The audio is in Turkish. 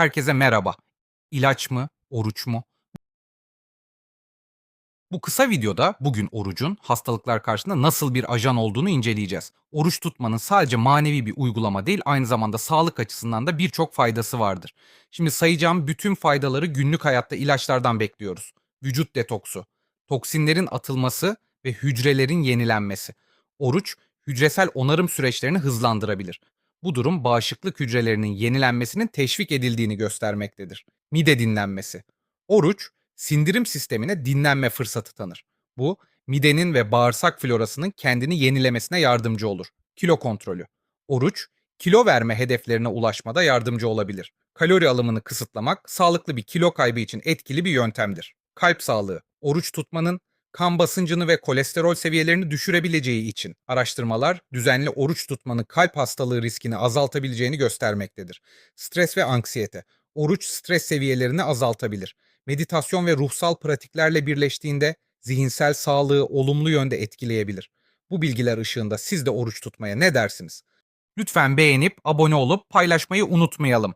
Herkese merhaba. İlaç mı, oruç mu? Bu kısa videoda bugün orucun hastalıklar karşısında nasıl bir ajan olduğunu inceleyeceğiz. Oruç tutmanın sadece manevi bir uygulama değil, aynı zamanda sağlık açısından da birçok faydası vardır. Şimdi sayacağım bütün faydaları günlük hayatta ilaçlardan bekliyoruz. Vücut detoksu, toksinlerin atılması ve hücrelerin yenilenmesi. Oruç, hücresel onarım süreçlerini hızlandırabilir. Bu durum bağışıklık hücrelerinin yenilenmesinin teşvik edildiğini göstermektedir. Mide dinlenmesi. Oruç, sindirim sistemine dinlenme fırsatı tanır. Bu, midenin ve bağırsak florasının kendini yenilemesine yardımcı olur. Kilo kontrolü. Oruç, kilo verme hedeflerine ulaşmada yardımcı olabilir. Kalori alımını kısıtlamak, sağlıklı bir kilo kaybı için etkili bir yöntemdir. Kalp sağlığı. Oruç tutmanın kan basıncını ve kolesterol seviyelerini düşürebileceği için araştırmalar düzenli oruç tutmanın kalp hastalığı riskini azaltabileceğini göstermektedir. Stres ve anksiyete. Oruç stres seviyelerini azaltabilir meditasyon ve ruhsal pratiklerle birleştiğinde zihinsel sağlığı olumlu yönde etkileyebilir. Bu bilgiler ışığında siz de oruç tutmaya ne dersiniz? Lütfen beğenip abone olup paylaşmayı unutmayalım.